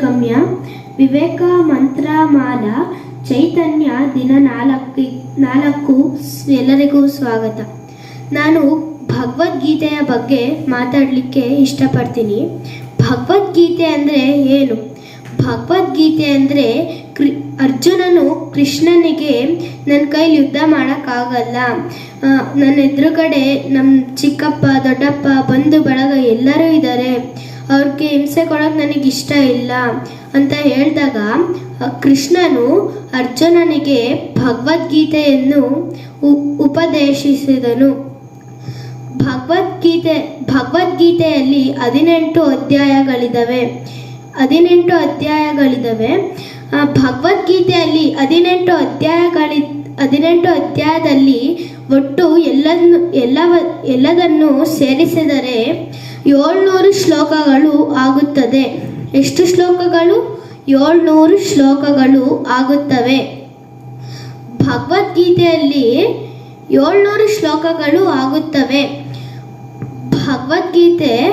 ಗಮ್ಯ ವಿವೇಕ ಮಂತ್ರಮಾಲ ಚೈತನ್ಯ ದಿನ ನಾಲ್ಕು ನಾಲ್ಕು ಎಲ್ಲರಿಗೂ ಸ್ವಾಗತ. ನಾನು ಭಗವದ್ಗೀತೆಯ ಬಗ್ಗೆ ಮಾತಾಡಲಿಕ್ಕೆ ಇಷ್ಟಪಡ್ತೀನಿ. ಭಗವದ್ಗೀತೆ ಅಂದರೆ ಏನು? ಭಗವದ್ಗೀತೆ ಅಂದರೆ ಕೃ ಅರ್ಜುನನು ಕೃಷ್ಣನಿಗೆ ನನ್ನ ಕೈಲಿ ಯುದ್ಧ ಮಾಡೋಕ್ಕಾಗಲ್ಲ. ನನ್ನ ಎದುರುಗಡೆ ನಮ್ಮ ಚಿಕ್ಕಪ್ಪ, ದೊಡ್ಡಪ್ಪ, ಬಂಧು, ಬಳಗ ಎಲ್ಲರೂ ಇದ್ದಾರೆ. ಅವ್ರಿಗೆ ಹಿಂಸೆ ಕೊಡೋಕೆ ನನಗೆ ಇಷ್ಟ ಇಲ್ಲ ಅಂತ ಹೇಳಿದಾಗ ಕೃಷ್ಣನು ಅರ್ಜುನನಿಗೆ ಭಗವದ್ಗೀತೆಯನ್ನು ಉಪದೇಶಿಸಿದನು. ಭಗವದ್ಗೀತೆ, ಭಗವದ್ಗೀತೆಯಲ್ಲಿ ಹದಿನೆಂಟು ಅಧ್ಯಾಯಗಳಿದ್ದಾವೆ ಹದಿನೆಂಟು ಅಧ್ಯಾಯಗಳಿದ್ದಾವೆ ಭಗವದ್ಗೀತೆಯಲ್ಲಿ ಹದಿನೆಂಟು ಅಧ್ಯಾಯಗಳಿ ಹದಿನೆಂಟು ಅಧ್ಯಾಯದಲ್ಲಿ ಒಟ್ಟು ಎಲ್ಲನ್ನು ಎಲ್ಲವ, ಎಲ್ಲದನ್ನು ಸೇರಿಸಿದರೆ ಏಳ್ನೂರು ಶ್ಲೋಕಗಳು ಆಗುತ್ತದೆ. ಎಷ್ಟು ಶ್ಲೋಕಗಳು? ಏಳ್ನೂರು ಶ್ಲೋಕಗಳು ಆಗುತ್ತವೆ. ಭಗವದ್ಗೀತೆಯಲ್ಲಿ ಏಳ್ನೂರು ಶ್ಲೋಕಗಳು ಆಗುತ್ತವೆ. ಭಗವದ್ಗೀತೆ,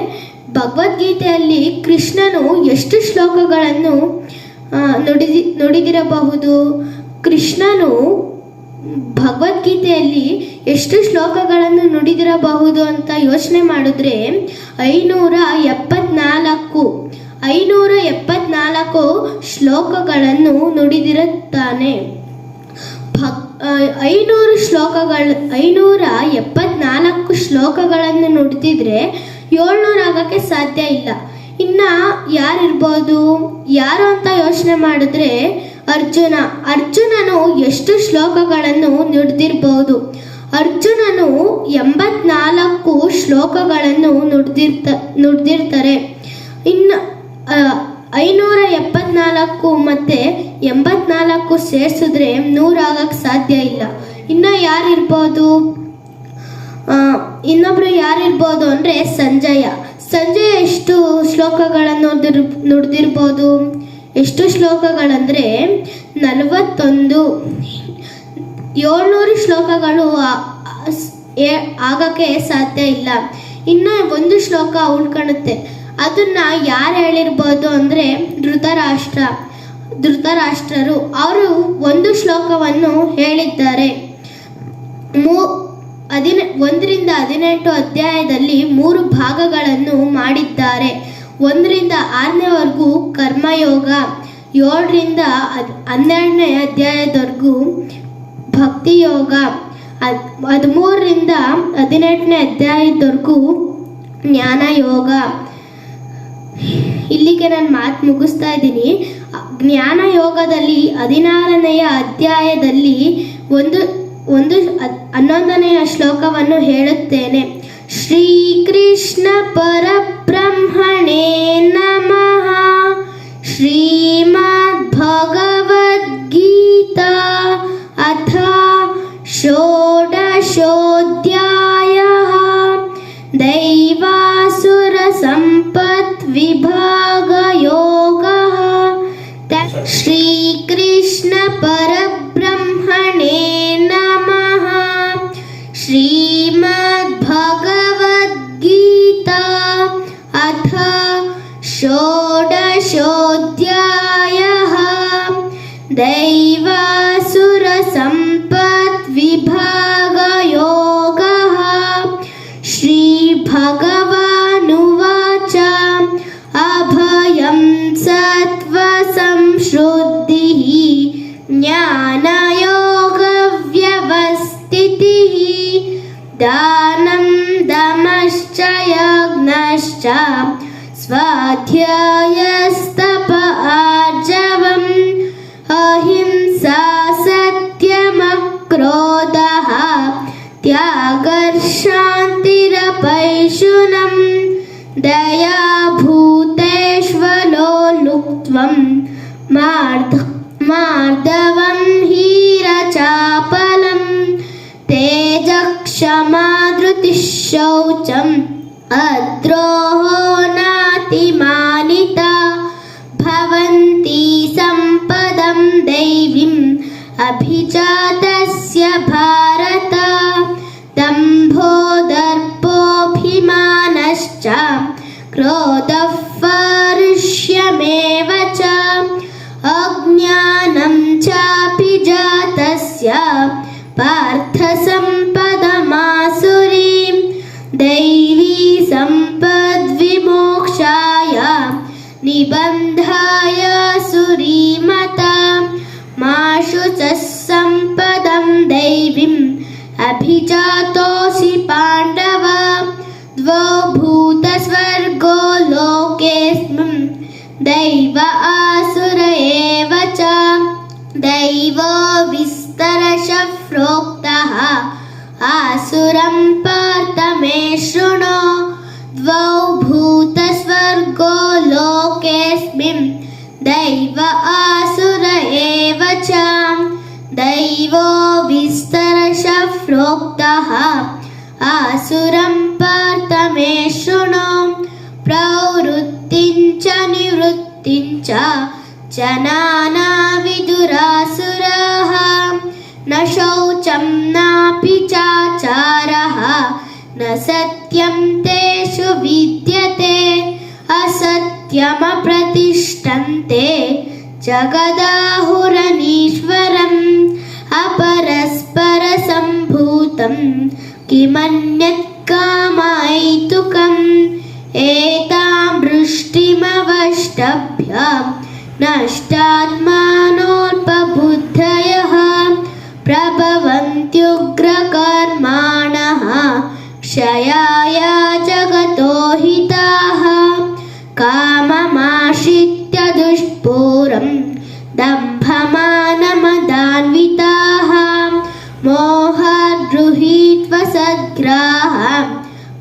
ಭಗವದ್ಗೀತೆಯಲ್ಲಿ ಕೃಷ್ಣನು ಎಷ್ಟು ಶ್ಲೋಕಗಳನ್ನು ನುಡಿದಿ, ನುಡಿದಿರಬಹುದು? ಕೃಷ್ಣನು ಭಗವದ್ಗೀತೆಯಲ್ಲಿ ಎಷ್ಟು ಶ್ಲೋಕಗಳನ್ನು ನುಡಿದಿರಬಹುದು ಅಂತ ಯೋಚನೆ ಮಾಡಿದ್ರೆ ಐನೂರ ಎಪ್ಪತ್ನಾಲ್ಕು ಐನೂರ ಎಪ್ಪತ್ನಾಲ್ಕು ಶ್ಲೋಕಗಳನ್ನು ನುಡಿದಿರುತ್ತಾನೆ. ಭಕ್ ಐನೂರು ಶ್ಲೋಕಗಳು, ಐನೂರ ಎಪ್ಪತ್ನಾಲ್ಕು ಶ್ಲೋಕಗಳನ್ನು ನುಡಿದಿದ್ರೆ ಏಳ್ನೂರು ಆಗೋಕ್ಕೆ ಸಾಧ್ಯ ಇಲ್ಲ. ಇನ್ನು ಯಾರಿರ್ಬೋದು? ಯಾರು ಅಂತ ಯೋಚನೆ ಮಾಡಿದ್ರೆ ಅರ್ಜುನ, ಅರ್ಜುನನು ಎಷ್ಟು ಶ್ಲೋಕಗಳನ್ನು ನುಡ್ದಿರ್ಬೋದು? ಅರ್ಜುನನು ಎಂಬತ್ನಾಲ್ಕು ಶ್ಲೋಕಗಳನ್ನು ನುಡಿದಿರ್ತ, ನುಡಿದಿರ್ತಾರೆ. ಇನ್ನು ಐನೂರ ಎಪ್ಪತ್ನಾಲ್ಕು ಮತ್ತು ಎಂಬತ್ನಾಲ್ಕು ಸೇರಿಸಿದ್ರೆ ನೂರಾಗಕ್ಕೆ ಸಾಧ್ಯ ಇಲ್ಲ. ಇನ್ನು ಯಾರಿರ್ಬೋದು? ಇನ್ನೊಬ್ರು ಯಾರಿರ್ಬೋದು ಅಂದರೆ ಸಂಜಯ. ಸಂಜಯ ಎಷ್ಟು ಶ್ಲೋಕಗಳನ್ನು ನುಡಿದಿರ್, ನುಡಿದಿರ್ಬೋದು? ಎಷ್ಟು ಶ್ಲೋಕಗಳಂದರೆ ನಲವತ್ತೊಂದು. ಏಳ್ನೂರು ಶ್ಲೋಕಗಳು ಆಗಕ್ಕೆ ಸಾಧ್ಯ ಇಲ್ಲ. ಇನ್ನು ಒಂದು ಶ್ಲೋಕ ಉಳ್ಕೊಳುತ್ತೆ ಅದನ್ನ ಯಾರು ಹೇಳಿರ್ಬೋದು ಅಂದರೆ ಧೃತರಾಷ್ಟ್ರ, ಧೃತರಾಷ್ಟ್ರರು. ಅವರು ಒಂದು ಶ್ಲೋಕವನ್ನು ಹೇಳಿದ್ದಾರೆ. ಮೂ, ಹದಿನೆ, ಒಂದರಿಂದ ಹದಿನೆಂಟು ಅಧ್ಯಾಯದಲ್ಲಿ ಮೂರು ಭಾಗಗಳನ್ನು ಮಾಡಿದ್ದಾರೆ. ಒಂದರಿಂದ ಆರನೇವರೆಗೂ ಕರ್ಮಯೋಗ, ಏಳರಿಂದ ಹನ್ನೆರಡನೇ ಅಧ್ಯಾಯದವರೆಗೂ ಭಕ್ತಿಯೋಗ, ಹದ್, ಹದಿಮೂರರಿಂದ ಹದಿನೆಂಟನೇ ಅಧ್ಯಾಯದವರೆಗೂ ಜ್ಞಾನಯೋಗ. ಇಲ್ಲಿಗೆ ನಾನು ಮಾತು ಮುಗಿಸ್ತಾ ಇದ್ದೀನಿ. ಜ್ಞಾನ ಯೋಗದಲ್ಲಿ ಹದಿನಾರನೆಯ ಅಧ್ಯಾಯದಲ್ಲಿ ಒಂದು ಒಂದು ಹನ್ನೊಂದನೆಯ ಶ್ಲೋಕವನ್ನು ಹೇಳುತ್ತೇನೆ. ಶ್ರೀಕೃಷ್ಣ कृष्ण परब्रह्मणे। षोडशोऽध्यायः दैवासुर त्यागर्शान्तिरपैशुनं दयाभूतेष्वलोलुप्त्वं मार्ध मार्दवं हीरचापलं। तेजक्षमाधृतिः शौचम् नातिमानिता। भवन्ति सम्पदं दैवीम्। अभिजातस्य तस्य पार्थसम्पदमासुरीं दैवी सम्पद्विमोक्षाय निबन्धाय प्रोक्तः आसुरं पार्थ मे शृणु द्वौ भूतस्वर्गो लोकेऽस्मिन् दैव आसुर एव च दैवो विस्तरशः प्रोक्तः आसुरं पार्थ मे शृणु प्रवृत्तिं च निवृत्तिं च जनाना न शौचं नापि चाचारः। न सत्यं तेषु विद्यते, असत्यमप्रतिष्ठन्ते। जगदाहुरनीश्वरम् अपरस्परसम्भूतं, किमन्यत् कामायितुकम्। एतां वृष्टिमवष्टभ्य नष्टात्मानोपबुद्धयः प्रभवन्त्युग्रकर्माणः क्षयाय जगतो हिताः काममाश्रित्य दुष्पूरं दम्भमानमदान्विताः मोहाद्रुहीत्वा सद्ग्राहां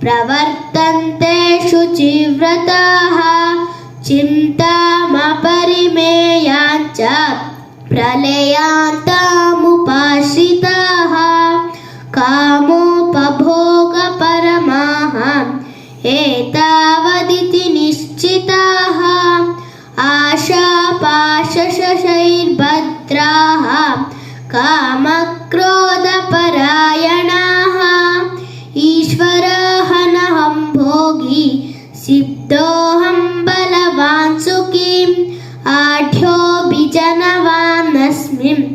प्रवर्तन्ते शुचिव्रताः चिन्तामपरिमेयाञ्च प्रलयान्तामुपाश्रिताः आशापाशशशैर्भद्राः कामक्रोधपरायणाः ईश्वरः नहं भोगी सिद्धोऽहं बलवान् सुखीम् आढ्योऽभिजनवानस्मिन्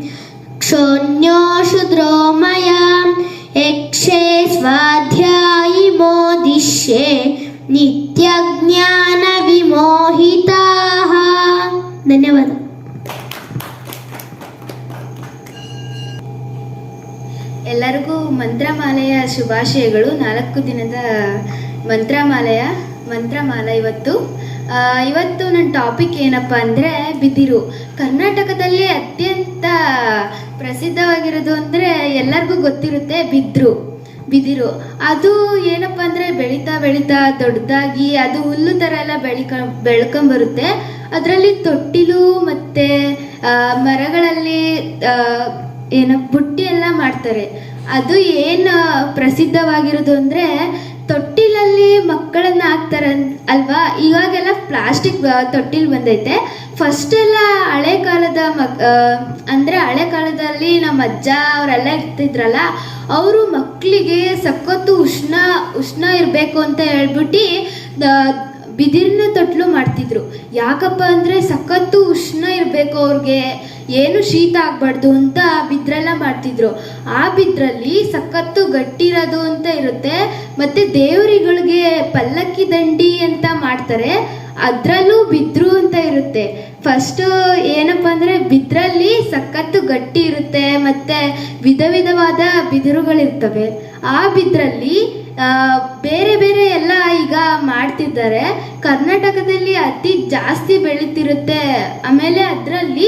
क्षोण्यो शूद्रो स्वाध्यायि मोदिष्ये नित्यज्ञानविमोहिताः ಎಲ್ಲರಿಗೂ ಮಂತ್ರಮಾಲೆಯ ಶುಭಾಶಯಗಳು. ನಾಲ್ಕು ದಿನದ ಮಂತ್ರಮಾಲೆಯ ಮಂತ್ರಮಾಲ ಇವತ್ತು. ಇವತ್ತು ನನ್ನ ಟಾಪಿಕ್ ಏನಪ್ಪ ಅಂದರೆ ಬಿದಿರು. ಕರ್ನಾಟಕದಲ್ಲಿ ಅತ್ಯಂತ ಪ್ರಸಿದ್ಧವಾಗಿರೋದು ಅಂದರೆ ಎಲ್ಲರಿಗೂ ಗೊತ್ತಿರುತ್ತೆ ಬಿದ್ರು, ಬಿದಿರು. ಅದು ಏನಪ್ಪ ಅಂದರೆ ಬೆಳೀತಾ ಬೆಳೀತಾ ದೊಡ್ಡದಾಗಿ ಅದು ಹುಲ್ಲು ಥರ ಎಲ್ಲ ಬೆಳಿಕ, ಬೆಳ್ಕೊಂಬರುತ್ತೆ. ಅದರಲ್ಲಿ ತೊಟ್ಟಿಲು ಮತ್ತು ಮರಗಳಲ್ಲಿ ಏನು ಬುಟ್ಟಿ ಎಲ್ಲ ಮಾಡ್ತಾರೆ. ಅದು ಏನು ಪ್ರಸಿದ್ಧವಾಗಿರೋದು ಅಂದರೆ ತೊಟ್ಟಿಲಲ್ಲಿ ಮಕ್ಕಳನ್ನ ಹಾಕ್ತಾರೆ ಅಲ್ವಾ? ಇವಾಗೆಲ್ಲ ಪ್ಲಾಸ್ಟಿಕ್ ತೊಟ್ಟಿಲ್ ಬಂದೈತೆ. ಫಸ್ಟ್ ಎಲ್ಲ ಹಳೆ ಕಾಲದ ಮಕ್ ಅಂದ್ರೆ ಹಳೆ ಕಾಲದಲ್ಲಿ ನಮ್ಮ ಅಜ್ಜ ಅವರೆಲ್ಲ ಇರ್ತಿದ್ರಲ್ಲ, ಅವರು ಮಕ್ಕಳಿಗೆ ಸಖತ್ತು ಉಷ್ಣ ಉಷ್ಣ ಇರಬೇಕು ಅಂತ ಹೇಳ್ಬಿಟ್ಟು ಬಿದಿರಿನ ತೊಟ್ಲು ಮಾಡ್ತಿದ್ರು. ಯಾಕಪ್ಪ ಅಂದರೆ ಸಖತ್ತು ಉಷ್ಣ ಇರಬೇಕು ಅವ್ರಿಗೆ. ಏನು ಶೀತ ಆಗಬಾರ್ದು ಅಂತ ಬಿದ್ರೆಲ್ಲ ಮಾಡ್ತಿದ್ರು. ಆ ಬಿದ್ರಲ್ಲಿ ಸಖತ್ತು ಗಟ್ಟಿರೋದು ಅಂತ ಇರುತ್ತೆ. ಮತ್ತು ದೇವರಿಗಳಿಗೆ ಪಲ್ಲಕ್ಕಿ ದಂಡಿ ಅಂತ ಮಾಡ್ತಾರೆ. ಅದರಲ್ಲೂ ಬಿದ್ರು ಅಂತ ಇರುತ್ತೆ. ಫಸ್ಟು ಏನಪ್ಪ ಅಂದರೆ ಬಿದ್ರಲ್ಲಿ ಸಖತ್ತು ಗಟ್ಟಿ ಇರುತ್ತೆ. ಮತ್ತು ವಿಧ ವಿಧವಾದ ಬಿದಿರುಗಳಿರ್ತವೆ. ಆ ಬಿದ್ರಲ್ಲಿ ಬೇರೆ ಬೇರೆ ಎಲ್ಲ ಈಗ ಮಾಡ್ತಿದ್ದಾರೆ. ಕರ್ನಾಟಕದಲ್ಲಿ ಅತಿ ಜಾಸ್ತಿ ಬೆಳೀತಿರುತ್ತೆ. ಆಮೇಲೆ ಅದರಲ್ಲಿ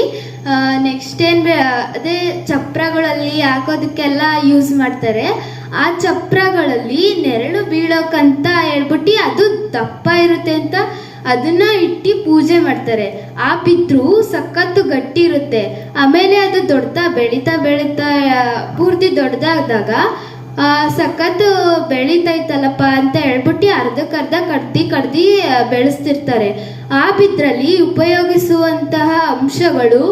ನೆಕ್ಸ್ಟ್ ಏನು ಅದೇ ಚಪ್ರಗಳಲ್ಲಿ ಹಾಕೋದಕ್ಕೆಲ್ಲ ಯೂಸ್ ಮಾಡ್ತಾರೆ. ಆ ಚಪ್ರಗಳಲ್ಲಿ ನೆರಳು ಬೀಳೋಕ್ಕಂತ ಹೇಳ್ಬಿಟ್ಟು ಅದು ದಪ್ಪ ಇರುತ್ತೆ ಅಂತ ಅದನ್ನ ಇಟ್ಟು ಪೂಜೆ ಮಾಡ್ತಾರೆ. ಆ ಬಿದ್ರು ಸಖತ್ತು ಗಟ್ಟಿ ಇರುತ್ತೆ. ಆಮೇಲೆ ಅದು ದೊಡ್ಡತಾ ಬೆಳೀತಾ ಬೆಳೀತಾ ಪೂರ್ತಿ ದೊಡ್ಡದಾದಾಗ ಆ, ಸಖತ್ತು ಬೆಳೀತೈತಲ್ಲಪ್ಪ ಅಂತ ಹೇಳ್ಬಿಟ್ಟು ಅರ್ಧಕ್ಕರ್ಧ ಕಡ್ದಿ ಕಡ್ದಿ ಬೆಳೆಸ್ತಿರ್ತಾರೆ. ಆ ಬಿದ್ರಲ್ಲಿ ಉಪಯೋಗಿಸುವಂತಹ ಅಂಶಗಳು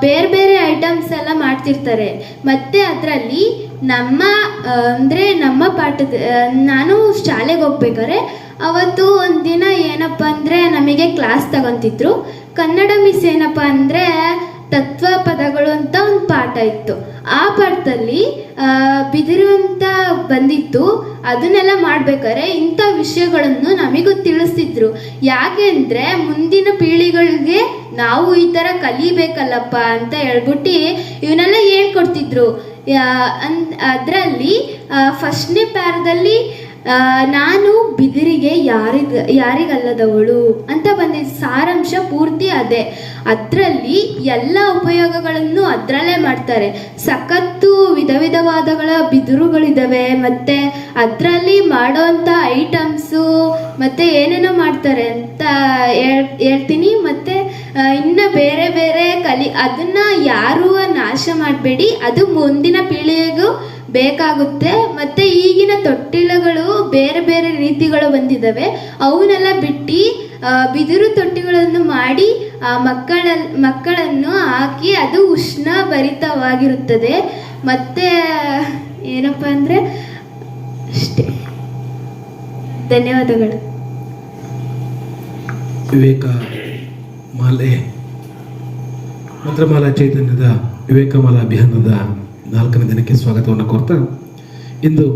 ಬೇರೆ ಬೇರೆ ಐಟಮ್ಸ್ ಎಲ್ಲ ಮಾಡ್ತಿರ್ತಾರೆ. ಮತ್ತೆ ಅದರಲ್ಲಿ ನಮ್ಮ ಅಂದರೆ ನಮ್ಮ ಪಾಠದ ನಾನು ಶಾಲೆಗೆ ಹೋಗ್ಬೇಕಾದ್ರೆ ಅವತ್ತು ಒಂದಿನ ಏನಪ್ಪ ಅಂದರೆ ನಮಗೆ ಕ್ಲಾಸ್ ತಗೊಂತಿದ್ರು. ಕನ್ನಡ ಮಿಸ್ ಏನಪ್ಪ ಅಂದರೆ ತತ್ವ ಪದಗಳು ಅಂತ ಒಂದು ಪಾಠ ಇತ್ತು. ಆ ಪಾಠದಲ್ಲಿ ಬಿದಿರು ಅಂತ ಬಂದಿತ್ತು ಅದನ್ನೆಲ್ಲ ಮಾಡ್ಬೇಕಾದ್ರೆ ಇಂಥ ವಿಷಯಗಳನ್ನು ನಮಗೂ ತಿಳಿಸ್ತಿದ್ರು. ಯಾಕೆ ಅಂದರೆ ಮುಂದಿನ ಪೀಳಿಗೆಗಳಿಗೆ ನಾವು ಈ ಥರ ಕಲಿಬೇಕಲ್ಲಪ್ಪ ಅಂತ ಹೇಳ್ಬಿಟ್ಟು ಇವನ್ನೆಲ್ಲ ಹೇಳ್ಕೊಡ್ತಿದ್ರು. ಅದರಲ್ಲಿ ಫಸ್ಟ್ನೇ ಪ್ಯಾರದಲ್ಲಿ ನಾನು ಬಿದಿರಿಗೆ ಯಾರಿಗ, ಯಾರಿಗಲ್ಲದವಳು ಅಂತ ಬಂದಿದ್ದ ಸಾರಾಂಶ ಪೂರ್ತಿ ಅದೇ. ಅದರಲ್ಲಿ ಎಲ್ಲ ಉಪಯೋಗಗಳನ್ನು ಅದರಲ್ಲೇ ಮಾಡ್ತಾರೆ. ಸಖತ್ತು ವಿಧ ವಿಧವಾದಗಳ ಬಿದಿರುಗಳಿದ್ದಾವೆ ಮತ್ತು ಅದರಲ್ಲಿ ಮಾಡೋವಂಥ ಐಟಮ್ಸು, ಮತ್ತು ಏನೇನೋ ಮಾಡ್ತಾರೆ ಅಂತ ಹೇಳ್, ಹೇಳ್ತೀನಿ. ಮತ್ತು ಇನ್ನು ಬೇರೆ ಬೇರೆ ಕಲಿ, ಅದನ್ನು ಯಾರೂ ನಾಶ ಮಾಡಬೇಡಿ. ಅದು ಮುಂದಿನ ಪೀಳಿಗೆಗೂ ಬೇಕಾಗುತ್ತೆ. ಮತ್ತೆ ಈಗಿನ ತೊಟ್ಟಿಲುಗಳು ಬೇರೆ ಬೇರೆ ರೀತಿಗಳು ಬಂದಿದ್ದಾವೆ. ಅವನ್ನೆಲ್ಲ ಬಿಟ್ಟು ಬಿದಿರು ತೊಟ್ಟಿಗಳನ್ನು ಮಾಡಿ ಮಕ್ಕಳ, ಮಕ್ಕಳನ್ನು ಹಾಕಿ ಅದು ಉಷ್ಣ ಭರಿತವಾಗಿರುತ್ತದೆ ಮತ್ತೆ ಏನಪ್ಪ ಅಂದರೆ, ಅಷ್ಟೇ. ಧನ್ಯವಾದಗಳು. ವಿವೇಕ ಮಾಲೆ, ಮಂತ್ರಮಾಲಾ ಚೈತನ್ಯದ ವಿವೇಕಮಾಲಾ ಅಭಿಯಾನದ ನಾಲ್ಕನೇ ದಿನಕ್ಕೆ ಸ್ವಾಗತವನ್ನು ಕೋರ್ತಾ, ಇಂದು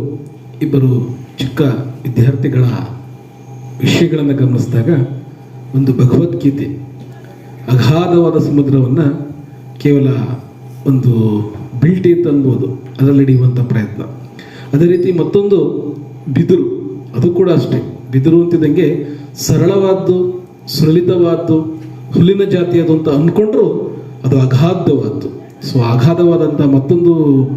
ಇಬ್ಬರು ಚಿಕ್ಕ ವಿದ್ಯಾರ್ಥಿಗಳ ವಿಷಯಗಳನ್ನು ಗಮನಿಸಿದಾಗ ಒಂದು ಭಗವದ್ಗೀತೆ, ಅಗಾಧವಾದ ಸಮುದ್ರವನ್ನು ಕೇವಲ ಒಂದು ಬಿಲ್ಟಿ ಅಂತ ಅನ್ಬೋದು, ಅದರಲ್ಲಿ ಹಿಡಿಯುವಂಥ ಪ್ರಯತ್ನ. ಅದೇ ರೀತಿ ಮತ್ತೊಂದು ಬಿದಿರು, ಅದು ಕೂಡ ಅಷ್ಟೇ. ಬಿದಿರು ಅಂತಿದ್ದಂಗೆ ಸರಳವಾದ್ದು, ಸುರಳಿತವಾದ್ದು, ಹುಲ್ಲಿನ ಜಾತಿಯಾದಂತ ಅಂತ ಅಂದ್ಕೊಂಡ್ರು ಅದು ಅಗಾಧವಾದ್ದು. ಸೊ ಅಗಾಧವಾದಂಥ ಮತ್ತೊಂದು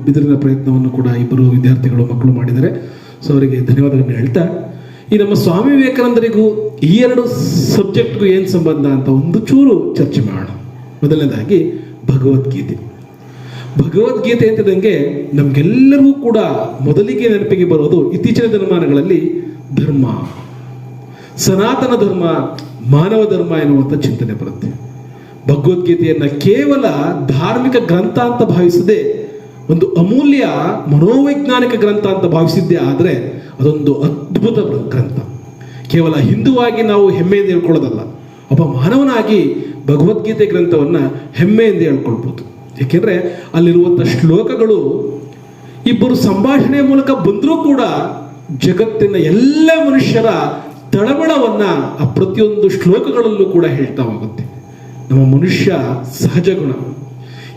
ಬಿದಿರಿನ ಪ್ರಯತ್ನವನ್ನು ಕೂಡ ಇಬ್ಬರು ವಿದ್ಯಾರ್ಥಿಗಳು ಮಕ್ಕಳು ಮಾಡಿದ್ದಾರೆ. ಸೊ ಅವರಿಗೆ ಧನ್ಯವಾದಗಳನ್ನು ಹೇಳ್ತಾ, ಈ ನಮ್ಮ ಸ್ವಾಮಿ ವಿವೇಕಾನಂದರಿಗೂ ಈ ಎರಡು ಸಬ್ಜೆಕ್ಟ್ಗೂ ಏನು ಸಂಬಂಧ ಅಂತ ಒಂದು ಚೂರು ಚರ್ಚೆ ಮಾಡೋಣ. ಮೊದಲನೇದಾಗಿ ಭಗವದ್ಗೀತೆ. ಭಗವದ್ಗೀತೆ ಅಂತಿದ್ದಂಗೆ ನಮಗೆಲ್ಲರಿಗೂ ಕೂಡ ಮೊದಲಿಗೆ ನೆನಪಿಗೆ ಬರೋದು ಇತ್ತೀಚಿನ ದಿನಮಾನಗಳಲ್ಲಿ ಧರ್ಮ. ಸನಾತನ ಧರ್ಮ, ಮಾನವ ಧರ್ಮ ಎನ್ನುವಂಥ ಚಿಂತನೆ ಬರುತ್ತೆ. ಭಗವದ್ಗೀತೆಯನ್ನ ಕೇವಲ ಧಾರ್ಮಿಕ ಗ್ರಂಥ ಅಂತ ಭಾವಿಸದೆ, ಒಂದು ಅಮೂಲ್ಯ ಮನೋವೈಜ್ಞಾನಿಕ ಗ್ರಂಥ ಅಂತ ಭಾವಿಸಿದ್ದೆ ಆದರೆ ಅದೊಂದು ಅದ್ಭುತ ಗ್ರಂಥ. ಕೇವಲ ಹಿಂದುವಾಗಿ ನಾವು ಹೆಮ್ಮೆಯಿಂದ ಹೇಳ್ಕೊಳ್ಳೋದಲ್ಲ, ಒಬ್ಬ ಮಾನವನಾಗಿ ಭಗವದ್ಗೀತೆ ಗ್ರಂಥವನ್ನು ಹೆಮ್ಮೆಯಿಂದ ಹೇಳ್ಕೊಳ್ಬೋದು. ಏಕೆಂದರೆ ಅಲ್ಲಿರುವಂಥ ಶ್ಲೋಕಗಳು ಇಬ್ಬರು ಸಂಭಾಷಣೆಯ ಮೂಲಕ ಬಂದರೂ ಕೂಡ ಜಗತ್ತಿನ ಎಲ್ಲ ಮನುಷ್ಯರ ತಳಮಳವನ್ನು ಆ ಪ್ರತಿಯೊಂದು ಶ್ಲೋಕಗಳಲ್ಲೂ ಕೂಡ ಹೇಳ್ತಾ ಹೋಗುತ್ತೆ. ನಮ್ಮ ಮನುಷ್ಯ ಸಹಜ ಗುಣ.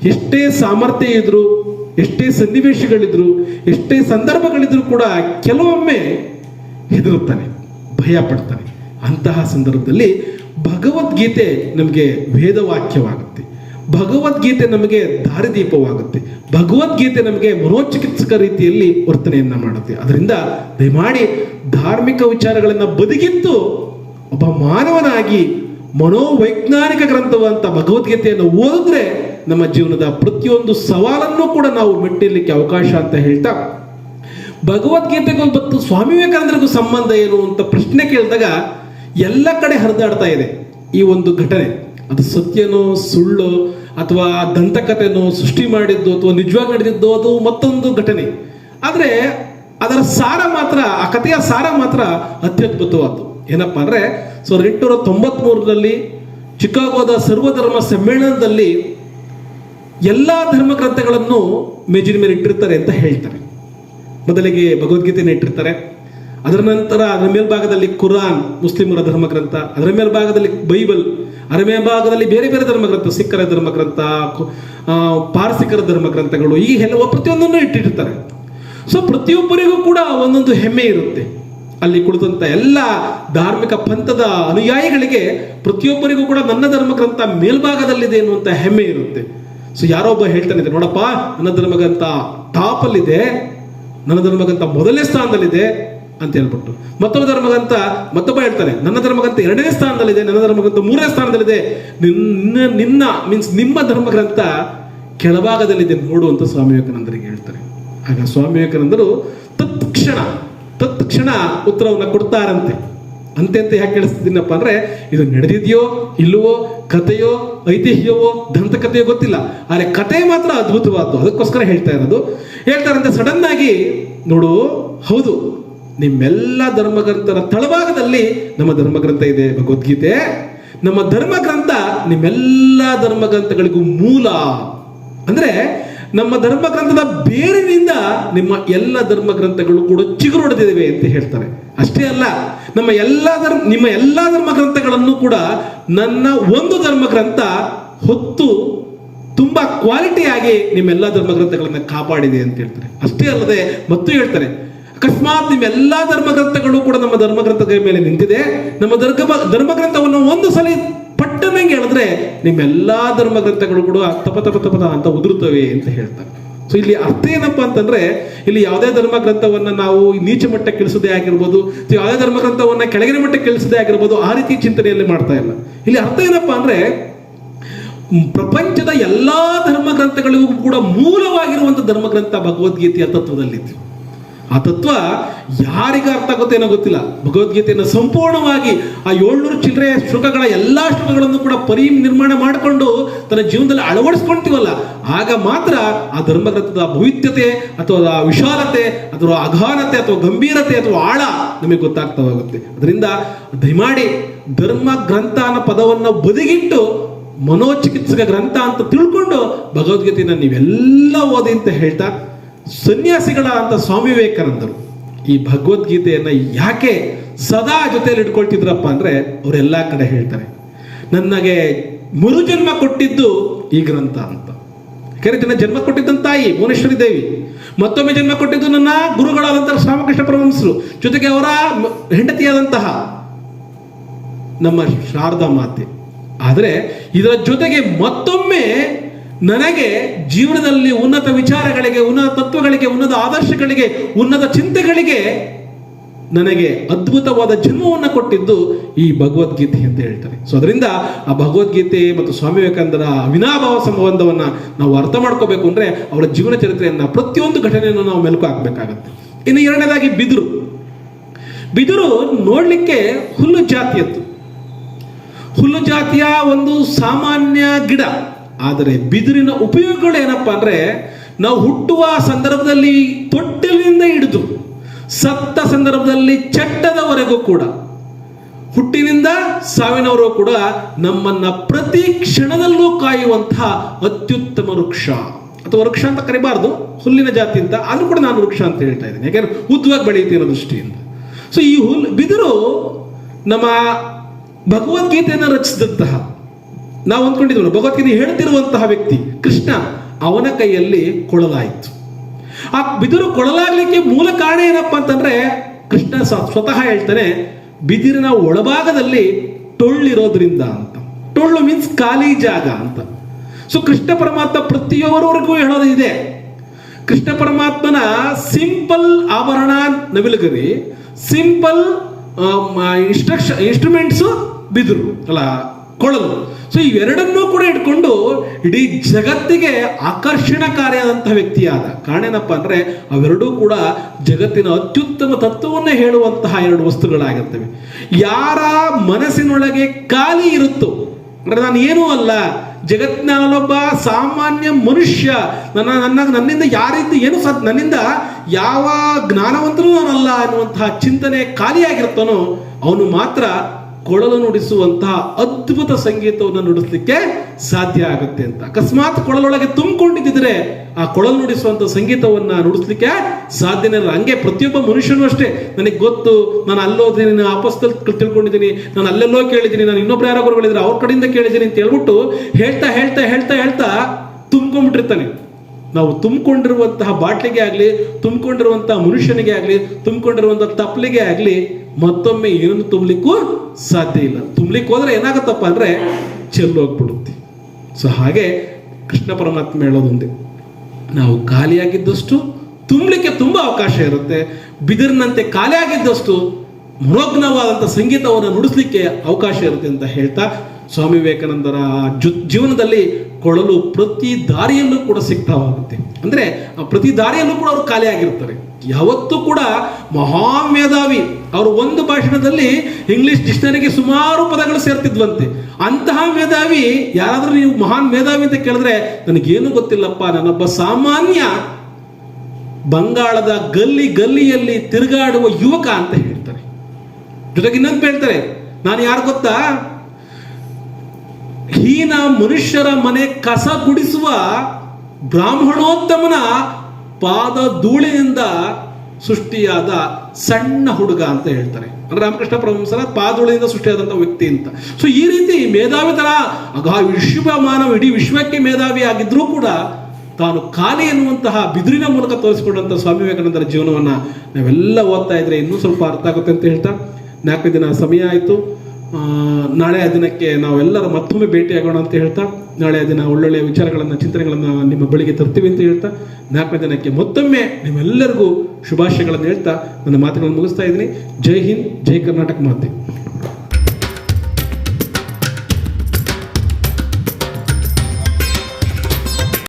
ಎಷ್ಟೇ ಸಾಮರ್ಥ್ಯ ಇದ್ರು, ಎಷ್ಟೇ ಸನ್ನಿವೇಶಗಳಿದ್ರು, ಎಷ್ಟೇ ಸಂದರ್ಭಗಳಿದ್ರು ಕೂಡ ಕೆಲವೊಮ್ಮೆ ಹೆದರುತ್ತಾನೆ ಭಯ ಪಡ್ತಾನೆ ಅಂತಹ ಸಂದರ್ಭದಲ್ಲಿ ಭಗವದ್ಗೀತೆ ನಮಗೆ ವೇದವಾಕ್ಯವಾಗುತ್ತೆ. ಭಗವದ್ಗೀತೆ ನಮಗೆ ದಾರಿದೀಪವಾಗುತ್ತೆ. ಭಗವದ್ಗೀತೆ ನಮಗೆ ಮನೋಚಿಕಿತ್ಸಕ ರೀತಿಯಲ್ಲಿ ವರ್ತನೆಯನ್ನ ಮಾಡುತ್ತೆ. ಅದರಿಂದ ದಯಮಾಡಿ ಧಾರ್ಮಿಕ ವಿಚಾರಗಳನ್ನ ಬದಿಗಿತ್ತು ಒಬ್ಬ ಮಾನವನಾಗಿ ಮನೋವೈಜ್ಞಾನಿಕ ಗ್ರಂಥವಂತ ಭಗವದ್ಗೀತೆಯನ್ನು ಓದಿದ್ರೆ ನಮ್ಮ ಜೀವನದ ಪ್ರತಿಯೊಂದು ಸವಾಲನ್ನು ಕೂಡ ನಾವು ಮೆಟ್ಟಿರ್ಲಿಕ್ಕೆ ಅವಕಾಶ ಅಂತ ಹೇಳ್ತಾ, ಭಗವದ್ಗೀತೆಗೂ ಮತ್ತು ಸ್ವಾಮಿ ವಿವೇಕಾನಂದರಿಗೂ ಸಂಬಂಧ ಏನು ಅಂತ ಪ್ರಶ್ನೆ ಕೇಳಿದಾಗ ಎಲ್ಲ ಕಡೆ ಹರಿದಾಡ್ತಾ ಇದೆ ಈ ಒಂದು ಘಟನೆ. ಅದು ಸತ್ಯನೋ, ಸುಳ್ಳು, ಅಥವಾ ದಂತಕಥೆನೋ, ಸೃಷ್ಟಿ ಮಾಡಿದ್ದು, ಅಥವಾ ನಿಜವಾಗಿ ನಡೆದಿದ್ದು, ಅದು ಮತ್ತೊಂದು ಘಟನೆ. ಆದರೆ ಅದರ ಸಾರ ಮಾತ್ರ, ಆ ಕಥೆಯ ಸಾರ ಮಾತ್ರ ಅತ್ಯದ್ಭುತವಾದ್ದು. ಏನಪ್ಪಾ ಅಂದರೆ ಸಾವಿರದ ಎಂಟುನೂರ ತೊಂಬತ್ಮೂರರಲ್ಲಿ ಚಿಕಾಗೋದ ಸರ್ವಧರ್ಮ ಸಮ್ಮೇಳನದಲ್ಲಿ ಎಲ್ಲಾ ಧರ್ಮ ಗ್ರಂಥಗಳನ್ನು ಮೇಜಿನ ಮೇಲೆ ಇಟ್ಟಿರ್ತಾರೆ ಅಂತ ಹೇಳ್ತಾರೆ. ಮೊದಲಿಗೆ ಭಗವದ್ಗೀತೆಯನ್ನು ಇಟ್ಟಿರ್ತಾರೆ. ಅದರ ನಂತರ ಅದರ ಮೇಲ್ಭಾಗದಲ್ಲಿ ಕುರಾನ್ ಮುಸ್ಲಿಮರ ಧರ್ಮ ಗ್ರಂಥ ಅದರ ಮೇಲ್ಭಾಗದಲ್ಲಿ ಬೈಬಲ್ ಅದರ ಮೇಲ್ಭಾಗದಲ್ಲಿ ಬೇರೆ ಬೇರೆ ಧರ್ಮಗ್ರಂಥ ಸಿಖ್ಖರ ಧರ್ಮ ಗ್ರಂಥ ಆ, ಧರ್ಮ ಗ್ರಂಥಗಳು ಈ ಎಲ್ಲ ಪ್ರತಿಯೊಂದನ್ನು ಇಟ್ಟಿರ್ತಾರೆ. ಸೊ ಪ್ರತಿಯೊಬ್ಬರಿಗೂ ಕೂಡ ಒಂದೊಂದು ಹೆಮ್ಮೆ ಇರುತ್ತೆ. ಅಲ್ಲಿ ಕುಳಿತಂತ ಎಲ್ಲ ಧಾರ್ಮಿಕ ಪಂಥದ ಅನುಯಾಯಿಗಳಿಗೆ ಪ್ರತಿಯೊಬ್ಬರಿಗೂ ಕೂಡ ನನ್ನ ಧರ್ಮ ಗ್ರಂಥ ಮೇಲ್ಭಾಗದಲ್ಲಿದೆ ಎನ್ನುವಂತ ಹೆಮ್ಮೆ ಇರುತ್ತೆ. ಸೊ ಯಾರೋ ಒಬ್ಬ ಹೇಳ್ತಾನೆ ನೋಡಪ್ಪ, ನನ್ನ ಧರ್ಮಗ್ರಂಥ ಟಾಪ್ ಅಲ್ಲಿದೆ ನನ್ನ ಧರ್ಮಗ್ರಂಥ ಮೊದಲನೇ ಸ್ಥಾನದಲ್ಲಿದೆ ಅಂತ ಹೇಳ್ಬಿಟ್ಟು. ಮತ್ತೊಬ್ಬ ಧರ್ಮಗ್ರಂಥ, ಮತ್ತೊಬ್ಬ ಹೇಳ್ತಾನೆ, ನನ್ನ ಧರ್ಮಗ್ರಂಥ ಎರಡನೇ ಸ್ಥಾನದಲ್ಲಿದೆ, ನನ್ನ ಧರ್ಮಗ್ರಂಥ ಮೂರನೇ ಸ್ಥಾನದಲ್ಲಿದೆ. ನಿನ್ನ ನಿನ್ನ ಮೀನ್ಸ್ ನಿಮ್ಮ ಧರ್ಮಗ್ರಂಥ ಕೆಳಭಾಗದಲ್ಲಿದೆ ನೋಡು ಅಂತ ಸ್ವಾಮಿ ವಿವೇಕಾನಂದರಿಗೆ ಹೇಳ್ತಾರೆ. ಆಗ ಸ್ವಾಮಿ ವಿವೇಕಾನಂದರು ತತ್ಕ್ಷಣ ತತ್ಕ್ಷಣ ಉತ್ತರವನ್ನು ಕೊಡ್ತಾರಂತೆ. ಅಂತೆ ಅಂತ ಯಾಕೆ ಕೇಳಿಸ್ತಿದ್ದೀನಪ್ಪ ಅಂದರೆ, ಇದು ನಡೆದಿದೆಯೋ, ಇಲ್ಲವೋ, ಕಥೆಯೋ, ಐತಿಹ್ಯವೋ, ದಂತಕಥೆಯೋ ಗೊತ್ತಿಲ್ಲ. ಆದರೆ ಕಥೆ ಮಾತ್ರ ಅದ್ಭುತವಾದ್ದು. ಅದಕ್ಕೋಸ್ಕರ ಹೇಳ್ತಾ ಇರೋದು. ಹೇಳ್ತಾರಂತೆ ಸಡನ್ ಆಗಿ, ನೋಡು, ಹೌದು, ನಿಮ್ಮೆಲ್ಲ ಧರ್ಮಗ್ರಂಥರ ತಳಭಾಗದಲ್ಲಿ ನಮ್ಮ ಧರ್ಮಗ್ರಂಥ ಇದೆ ಭಗವದ್ಗೀತೆ. ನಮ್ಮ ಧರ್ಮಗ್ರಂಥ ನಿಮ್ಮೆಲ್ಲ ಧರ್ಮಗ್ರಂಥಗಳಿಗೂ ಮೂಲ. ಅಂದ್ರೆ ನಮ್ಮ ಧರ್ಮಗ್ರಂಥದ ಬೇರಿನಿಂದ ನಿಮ್ಮ ಎಲ್ಲ ಧರ್ಮಗ್ರಂಥಗಳು ಕೂಡ ಚಿಗುರೊಡೆದಿವೆ ಅಂತ ಹೇಳ್ತಾರೆ. ಅಷ್ಟೇ ಅಲ್ಲ, ನಮ್ಮ ಎಲ್ಲ ಧರ್ಮ, ನಿಮ್ಮ ಎಲ್ಲ ಧರ್ಮಗ್ರಂಥಗಳನ್ನು ಕೂಡ ನನ್ನ ಒಂದು ಧರ್ಮ ಗ್ರಂಥ ಹೊತ್ತು ತುಂಬಾ ಕ್ವಾಲಿಟಿಯಾಗಿ ನಿಮ್ಮೆಲ್ಲ ಧರ್ಮಗ್ರಂಥಗಳನ್ನ ಕಾಪಾಡಿದೆ ಅಂತ ಹೇಳ್ತಾರೆ. ಅಷ್ಟೇ ಅಲ್ಲದೆ ಮತ್ತು ಹೇಳ್ತಾರೆ, ಅಕಸ್ಮಾತ್ ನಿಮ್ಮ ಎಲ್ಲ ಧರ್ಮ ಗ್ರಂಥಗಳು ಕೂಡ ನಮ್ಮ ಧರ್ಮ ಗ್ರಂಥದ ಮೇಲೆ ನಿಂತಿದೆ. ನಮ್ಮ ಧರ್ಮ ಗ್ರಂಥವನ್ನು ಒಂದು ಸಲ ಪಟ್ಟನಂಗೆ ಹೇಳಿದ್ರೆ ನಿಮ್ಮೆಲ್ಲ ಧರ್ಮಗ್ರಂಥಗಳು ಕೂಡ ತಪ ತಪ ತಪದ ಅಂತ ಉದುರುತ್ತವೆ ಅಂತ ಹೇಳ್ತಾರೆ. ಸೊ ಇಲ್ಲಿ ಅರ್ಥ ಏನಪ್ಪಾ ಅಂತಂದ್ರೆ, ಇಲ್ಲಿ ಯಾವುದೇ ಧರ್ಮ ಗ್ರಂಥವನ್ನ ನಾವು ನೀಚ ಮಟ್ಟಕ್ಕೆ ಕೆಲಸದೇ ಆಗಿರ್ಬೋದು ಯಾವುದೇ ಧರ್ಮ ಗ್ರಂಥವನ್ನ ಕೆಳಗಿನ ಮಟ್ಟಕ್ಕೆ ಕೆಲಸದೇ ಆಗಿರ್ಬೋದು, ಆ ರೀತಿ ಚಿಂತನೆಯಲ್ಲಿ ಮಾಡ್ತಾ ಇಲ್ಲ. ಇಲ್ಲಿ ಅರ್ಥ ಏನಪ್ಪಾ ಅಂದ್ರೆ ಪ್ರಪಂಚದ ಎಲ್ಲಾ ಧರ್ಮ ಗ್ರಂಥಗಳಿಗೂ ಕೂಡ ಮೂಲವಾಗಿರುವಂಥ ಧರ್ಮಗ್ರಂಥ ಭಗವದ್ಗೀತೆಯ ತತ್ವದಲ್ಲಿತ್ತು ಆ ತತ್ವ ಯಾರಿಗೆ ಅರ್ಥ ಆಗುತ್ತೆ ಏನೋ ಗೊತ್ತಿಲ್ಲ. ಭಗವದ್ಗೀತೆಯನ್ನು ಸಂಪೂರ್ಣವಾಗಿ ಆ ಏಳ್ನೂರು ಚಿಲ್ಲರೆ ಶ್ಲೋಕಗಳ ಎಲ್ಲಾ ಶ್ಲೋಕಗಳನ್ನು ಕೂಡ ಪರಿ ನಿರ್ಮಾಣ ಮಾಡಿಕೊಂಡು ತನ್ನ ಜೀವನದಲ್ಲಿ ಅಳವಡಿಸ್ಕೊಂತೀವಲ್ಲ. ಆಗ ಮಾತ್ರ ಆ ಧರ್ಮಗ್ರಂಥದ ಭವಿತ್ಯತೆ ಅಥವಾ ಆ ವಿಶಾಲತೆ ಅಥವಾ ಅಘಾನತೆ ಅಥವಾ ಗಂಭೀರತೆ ಅಥವಾ ಆಳ ನಮಗೆ ಗೊತ್ತಾಗ್ತಾ ಹೋಗುತ್ತೆ ಅದರಿಂದ ದಯಮಾಡಿ ಧರ್ಮ ಗ್ರಂಥ ಅನ್ನೋ ಪದವನ್ನು ಬದಿಗಿಟ್ಟು ಮನೋಚಿಕಿತ್ಸಕ ಗ್ರಂಥ ಅಂತ ತಿಳ್ಕೊಂಡು ಭಗವದ್ಗೀತೆಯನ್ನು ನೀವೆಲ್ಲ ಓದಿ ಅಂತ ಹೇಳ್ತಾ ಸನ್ಯಾಸಿಗಳ ಅಂತ ಸ್ವಾಮಿ ವಿವೇಕಾನಂದರು. ಈ ಭಗವದ್ಗೀತೆಯನ್ನು ಯಾಕೆ ಸದಾ ಜೊತೆಯಲ್ಲಿ ಇಟ್ಕೊಳ್ತಿದ್ರಪ್ಪ ಅಂದರೆ ಅವರೆಲ್ಲ ಕಡೆ ಹೇಳ್ತಾರೆ ನನಗೆ ಮರುಜನ್ಮ ಕೊಟ್ಟಿದ್ದು ಈ ಗ್ರಂಥ ಅಂತ. ಯಾಕೆಂದರೆ ಜನ ಜನ್ಮ ಕೊಟ್ಟಿದ್ದಂತ ತಾಯಿ ಭುವನೇಶ್ವರಿ ದೇವಿ, ಮತ್ತೊಮ್ಮೆ ಜನ್ಮ ಕೊಟ್ಟಿದ್ದು ನನ್ನ ಗುರುಗಳಾದಂತಹ ಶ್ರಾಮಕೃಷ್ಣ ಪರಮಹಂಸರು, ಜೊತೆಗೆ ಅವರ ಹೆಂಡತಿಯಾದಂತಹ ನಮ್ಮ ಶಾರದಾ ಮಾತೆ. ಆದರೆ ಇದರ ಜೊತೆಗೆ ಮತ್ತೊಮ್ಮೆ ನನಗೆ ಜೀವನದಲ್ಲಿ ಉನ್ನತ ವಿಚಾರಗಳಿಗೆ, ಉನ್ನತ ತತ್ವಗಳಿಗೆ, ಉನ್ನತ ಆದರ್ಶಗಳಿಗೆ, ಉನ್ನತ ಚಿಂತೆಗಳಿಗೆ ನನಗೆ ಅದ್ಭುತವಾದ ಜನ್ಮವನ್ನು ಕೊಟ್ಟಿದ್ದು ಈ ಭಗವದ್ಗೀತೆ ಅಂತ ಹೇಳ್ತಾರೆ. ಸೊ ಅದರಿಂದ ಆ ಭಗವದ್ಗೀತೆ ಮತ್ತು ಸ್ವಾಮಿ ವಿವೇಕಾನಂದರ ಅವಿನಾಭಾವ ಸಂಬಂಧವನ್ನು ನಾವು ಅರ್ಥ ಮಾಡ್ಕೋಬೇಕು ಅಂದರೆ ಅವರ ಜೀವನ ಚರಿತ್ರೆಯನ್ನು ಪ್ರತಿಯೊಂದು ಘಟನೆಯನ್ನು ನಾವು ಮೆಲುಕು ಹಾಕಬೇಕಾಗತ್ತೆ. ಇನ್ನು ಎರಡನೇದಾಗಿ ಬಿದಿರು. ಬಿದಿರು ನೋಡಲಿಕ್ಕೆ ಹುಲ್ಲು ಜಾತಿಯದ್ದು. ಹುಲ್ಲು ಜಾತಿಯ ಒಂದು ಸಾಮಾನ್ಯ ಗಿಡ. ಆದರೆ ಬಿದಿರಿನ ಉಪಯೋಗಗಳು ಏನಪ್ಪ ಅಂದ್ರೆ ನಾವು ಹುಟ್ಟುವ ಸಂದರ್ಭದಲ್ಲಿ ತೊಟ್ಟಿಲಿನಿಂದ ಹಿಡಿದು ಸತ್ತ ಸಂದರ್ಭದಲ್ಲಿ ಚಟ್ಟದವರೆಗೂ ಕೂಡ ಹುಟ್ಟಿನಿಂದ ಸಾವಿನವರು ಕೂಡ ನಮ್ಮನ್ನ ಪ್ರತಿ ಕ್ಷಣದಲ್ಲೂ ಕಾಯುವಂತಹ ಅತ್ಯುತ್ತಮ ವೃಕ್ಷ ಅಥವಾ ವೃಕ್ಷ ಅಂತ ಕರಿಬಾರ್ದು, ಹುಲ್ಲಿನ ಜಾತಿ ಅಂತ, ಆದ್ರೂ ಕೂಡ ನಾನು ವೃಕ್ಷ ಅಂತ ಹೇಳ್ತಾ ಇದ್ದೀನಿ. ಯಾಕಂದ್ರೆ ಉದ್ವಾಗಿ ಬೆಳೆಯುತ್ತಿರೋ ದೃಷ್ಟಿಯಿಂದ. ಸೊ ಈ ಹುಲ್, ಬಿದಿರು ನಮ್ಮ ಭಗವದ್ಗೀತೆಯನ್ನು ರಚಿಸಿದಂತಹ ನಾವು ಅಂದ್ಕೊಂಡಿದ್ವಿ ಭಗವದ್ಗೀತೆ ಹೇಳ್ತಿರುವಂತಹ ವ್ಯಕ್ತಿ ಕೃಷ್ಣ, ಅವನ ಕೈಯಲ್ಲಿ ಕೊಳಲಾಯಿತು. ಆ ಬಿದಿರು ಕೊಳಲಾಗ್ಲಿಕ್ಕೆ ಮೂಲ ಕಾರಣ ಏನಪ್ಪ ಅಂತಂದ್ರೆ, ಕೃಷ್ಣ ಸ್ವತಃ ಹೇಳ್ತಾನೆ, ಬಿದಿರಿನ ಒಳಭಾಗದಲ್ಲಿ ಟೊಳ್ಳಿರೋದ್ರಿಂದ ಅಂತ. ಟೊಳ್ಳು ಮೀನ್ಸ್ ಖಾಲಿ ಜಾಗ ಅಂತ. ಸೊ ಕೃಷ್ಣ ಪರಮಾತ್ಮ ಪ್ರತಿಯೊಬ್ಬರವರೆಗೂ ಹೇಳೋದು ಇದೆ. ಕೃಷ್ಣ ಪರಮಾತ್ಮನ ಸಿಂಪಲ್ ಆಭರಣ ನವಿಲುಗರಿ ಸಿಂಪಲ್ ಇನ್ಸ್ಟ್ರಕ್ಷನ್ ಇನ್ಸ್ಟ್ರೂಮೆಂಟ್ಸ್ ಬಿದಿರು, ಅಲ್ಲ ಕೊಳಲು ಸೊ ಇವೆರಡನ್ನೂ ಕೂಡ ಇಟ್ಕೊಂಡು ಇಡೀ ಜಗತ್ತಿಗೆ ಆಕರ್ಷಣಕಾರಿಯಾದಂಥ ವ್ಯಕ್ತಿಯಾದ. ಕಾರಣ ಏನಪ್ಪಾ ಅಂದ್ರೆ, ಅವೆರಡೂ ಕೂಡ ಜಗತ್ತಿನ ಅತ್ಯುತ್ತಮ ತತ್ವವನ್ನೇ ಹೇಳುವಂತಹ ಎರಡು ವಸ್ತುಗಳಾಗಿರ್ತವೆ. ಯಾರ ಮನಸ್ಸಿನೊಳಗೆ ಖಾಲಿ ಇರುತ್ತೋ, ಅಂದ್ರೆ ನಾನು ಏನೂ ಅಲ್ಲ, ಜಗತ್ತಿನ ನಾನೊಬ್ಬ ಸಾಮಾನ್ಯ ಮನುಷ್ಯ, ನನ್ನ ನನ್ನ, ನನ್ನಿಂದ ಯಾರಿಂದ, ಏನು ಸದ್ ನನ್ನಿಂದ ಯಾವ ಜ್ಞಾನವಂತರೂ ನಾನಲ್ಲ ಅನ್ನುವಂತಹ ಚಿಂತನೆ ಖಾಲಿಯಾಗಿರ್ತಾನೋ ಅವನು ಮಾತ್ರ ಕೊಳಲು ನುಡಿಸುವಂತಹ ಅದ್ಭುತ ಸಂಗೀತವನ್ನು ನುಡಿಸ್ಲಿಕ್ಕೆ ಸಾಧ್ಯ ಆಗುತ್ತೆ ಅಂತ. ಅಕಸ್ಮಾತ್ ಕೊಳಲೊಳಗೆ ತುಂಬಿಕೊಂಡಿದ್ದರೆ ಆ ಕೊಳಲು ನುಡಿಸುವಂತ ಸಂಗೀತವನ್ನ ನುಡಿಸ್ಲಿಕ್ಕೆ ಸಾಧ್ಯನೇ ಇಲ್ಲ. ಹಂಗೆ ಪ್ರತಿಯೊಬ್ಬ ಮನುಷ್ಯನೂ ಅಷ್ಟೇ. ನನಗೆ ಗೊತ್ತು, ನಾನು ಅಲ್ಲೋದ್ರೆ ನಾನು ಆಪಸ್ದಲ್ಲಿ ತಿಳ್ಕೊಂಡಿದ್ದೀನಿ, ನಾನು ಅಲ್ಲೆಲ್ಲೋ ಕೇಳಿದ್ದೀನಿ, ನಾನು ಇನ್ನೊಬ್ರು ಯಾರೋ ಹೇಳಿದ್ರೆ ಅವ್ರ ಕಡೆಯಿಂದ ಕೇಳಿದ್ದೀನಿ ಅಂತ ಹೇಳ್ಬಿಟ್ಟು ಹೇಳ್ತಾ ಹೇಳ್ತಾ ಹೇಳ್ತಾ ಹೇಳ್ತಾ ತುಂಬ್ಕೊಂಡ್ಬಿಟ್ಟಿರ್ತಾನೆ. ನಾವು ತುಂಬಿಕೊಂಡಿರುವಂತಹ ಬಾಟ್ಲಿಗೆ ಆಗಲಿ, ತುಂಬಿಕೊಂಡಿರುವಂತಹ ಮನುಷ್ಯನಿಗೆ ಆಗಲಿ, ತುಂಬಿಕೊಂಡಿರುವಂತಹ ತಪ್ಪಲಿಗೆ ಆಗಲಿ ಮತ್ತೊಮ್ಮೆ ಏನನ್ನು ತುಂಬಲಿಕ್ಕೂ ಸಾಧ್ಯ ಇಲ್ಲ. ತುಂಬಲಿಕ್ಕೆ ಹೋದ್ರೆ ಏನಾಗುತ್ತಪ್ಪ ಅಂದ್ರೆ ಚೆಲ್ಲೋಗ್ಬಿಡುತ್ತೆ ಸೊ ಹಾಗೆ ಕೃಷ್ಣ ಪರಮಾತ್ಮ ಹೇಳೋದೊಂದೇ. ನಾವು ಖಾಲಿಯಾಗಿದ್ದಷ್ಟು ತುಂಬಲಿಕ್ಕೆ ತುಂಬ ಅವಕಾಶ ಇರುತ್ತೆ. ಬಿದಿರಿನಂತೆ ಖಾಲಿಯಾಗಿದ್ದಷ್ಟು ಮನೋಜ್ಞವಾದಂಥ ಸಂಗೀತವನ್ನು ನುಡಿಸ್ಲಿಕ್ಕೆ ಅವಕಾಶ ಇರುತ್ತೆ ಅಂತ ಹೇಳ್ತಾ ಸ್ವಾಮಿ ವಿವೇಕಾನಂದರ ಜು, ಜೀವನದಲ್ಲಿ ಕೊಳಲು ಪ್ರತಿ ದಾರಿಯಲ್ಲೂ ಕೂಡ ಸಿಗ್ತಾ ಅಂದರೆ ಪ್ರತಿ ದಾರಿಯಲ್ಲೂ ಕೂಡ ಅವರು ಖಾಲಿಯಾಗಿರ್ತಾರೆ ಯಾವತ್ತೂ ಕೂಡ ಮಹಾ ಮೇಧಾವಿ ಅವರು ಒಂದು ಭಾಷಣದಲ್ಲಿ ಇಂಗ್ಲಿಷ್ ಡಿಕ್ಷನರಿಗೆ ಸುಮಾರು ಪದಗಳು ಸೇರ್ತಿದ್ವಂತೆ. ಅಂತಹ ಮೇಧಾವಿ ಯಾರಾದರೂ ನೀವು ಮಹಾನ್ ಮೇಧಾವಿ ಅಂತ ಕೇಳಿದ್ರೆ ನನಗೇನು ಗೊತ್ತಿಲ್ಲಪ್ಪ, ನನ್ನೊಬ್ಬ ಸಾಮಾನ್ಯ ಬಂಗಾಳದ ಗಲ್ಲಿ ಗಲ್ಲಿಯಲ್ಲಿ ತಿರುಗಾಡುವ ಯುವಕ ಅಂತ ಹೇಳ್ತಾರೆ. ಜೊತೆಗೆ ಇನ್ನೊಂದು ಹೇಳ್ತಾರೆ, ನಾನು ಯಾರು ಗೊತ್ತಾ? ಹೀನ ಮನುಷ್ಯರ ಮನೆ ಕಸ ಗುಡಿಸುವ ಬ್ರಾಹ್ಮಣೋತ್ತಮನ ಪಾದ ಧೂಳಿನಿಂದ ಸೃಷ್ಟಿಯಾದ ಸಣ್ಣ ಹುಡುಗ ಅಂತ ಹೇಳ್ತಾರೆ. ಅಂದ್ರೆ ರಾಮಕೃಷ್ಣ ಪರಮಹಂಸರ ಪಾದೂಳಿಯಿಂದ ಸೃಷ್ಟಿಯಾದಂಥ ವ್ಯಕ್ತಿ ಅಂತ. ಸೊ ಈ ರೀತಿ ಮೇಧಾವಿ ತರ ವಿಶ್ವ ಮಾನವ ಇಡೀ ವಿಶ್ವಕ್ಕೆ ಮೇಧಾವಿ ಆಗಿದ್ರೂ ಕೂಡ ತಾನು ಖಾಲಿ ಎನ್ನುವಂತಹ ಬಿದಿರಿನ ಮೂಲಕ ತೋರಿಸಿಕೊಂಡಂಥ ಸ್ವಾಮಿ ವಿವೇಕಾನಂದರ ಜೀವನವನ್ನ ನಾವೆಲ್ಲ ಓದ್ತಾ ಇದ್ರೆ ಇನ್ನೂ ಸ್ವಲ್ಪ ಅರ್ಥ ಆಗುತ್ತೆ ಅಂತ ಹೇಳ್ತಾ. ನಾಲ್ಕು ದಿನ ಸಮಯ ಆಯಿತು. ನಾಳೆ ದಿನಕ್ಕೆ ನಾವೆಲ್ಲರೂ ಮತ್ತೊಮ್ಮೆ ಭೇಟಿಯಾಗೋಣ ಅಂತ ಹೇಳ್ತಾ, ನಾಳೆ ದಿನ ಒಳ್ಳೊಳ್ಳೆಯ ವಿಚಾರಗಳನ್ನು, ಚಿಂತನೆಗಳನ್ನು ನಿಮ್ಮ ಬಳಿಗೆ ತರ್ತೀವಿ ಅಂತ ಹೇಳ್ತಾ, ನಾಲ್ಕನೇ ದಿನಕ್ಕೆ ಮತ್ತೊಮ್ಮೆ ನಿಮ್ಮೆಲ್ಲರಿಗೂ ಶುಭಾಶಯಗಳನ್ನು ಹೇಳ್ತಾ, ನನ್ನ ಮಾತುಗಳನ್ನು ಮುಗಿಸ್ತಾ ಇದ್ದೀನಿ. ಜೈ ಹಿಂದ್, ಜೈ ಕರ್ನಾಟಕ ಮಾತೆ.